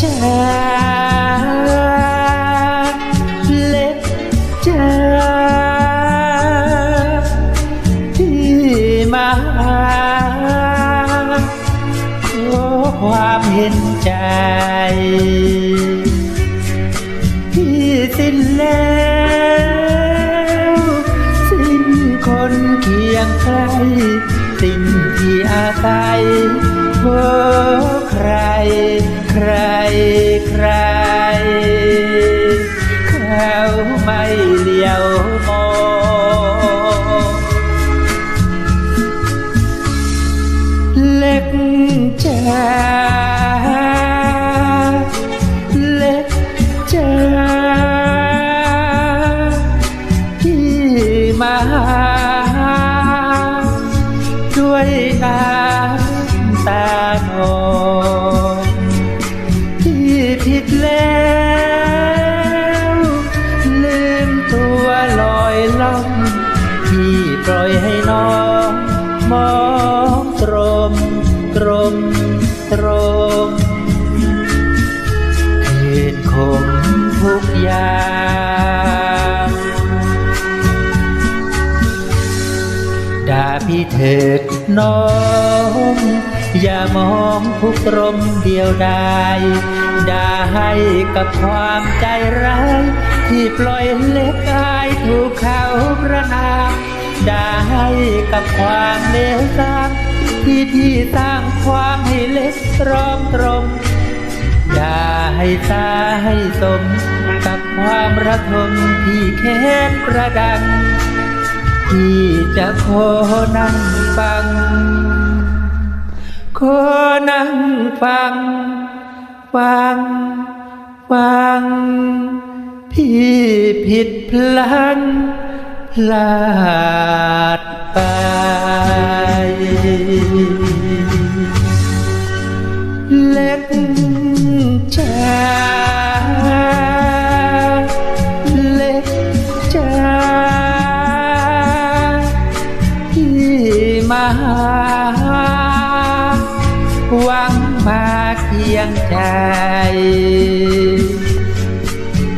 ចា เห็นใจ ที่สิ้นแล้ว สิ้นคนเคียงใกล้สิ้นที่อาศัยเพราะใคร ใคร ใคร เขาไม่เลี้ยวมองเล็กจ้ ผิดแล้วลืมตัวลอยล่องที่ปล่อยให้น้องมองตรมตรมตรมเหตุคมทุกอย่างด่าพี่เถิดน้อง อย่ามองทุกรมเดียวดายด่าให้กับความใจร้าย ที่ปล่อยเล็กอายถูกเขาประนามด่าให้กับความเลวทรามที่ที่สร้างความให้เล็กตรอมตรมอย่าให้ตาให้สม กับความระทมที่แค้นประดัง ที่จะขอนั่งฟัง ขอนั่งฟัง ฟัง ฟัง พี่ผิดพลันพลาดไป เล็กจ้าเล็กจ้าที่มา หวังมาเคียงใจ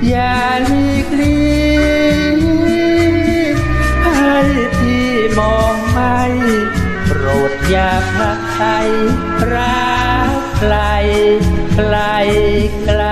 อย่าลีกลีให้ที่มองไม่โปรดอย่าพลักใครรักไกลไกลไกล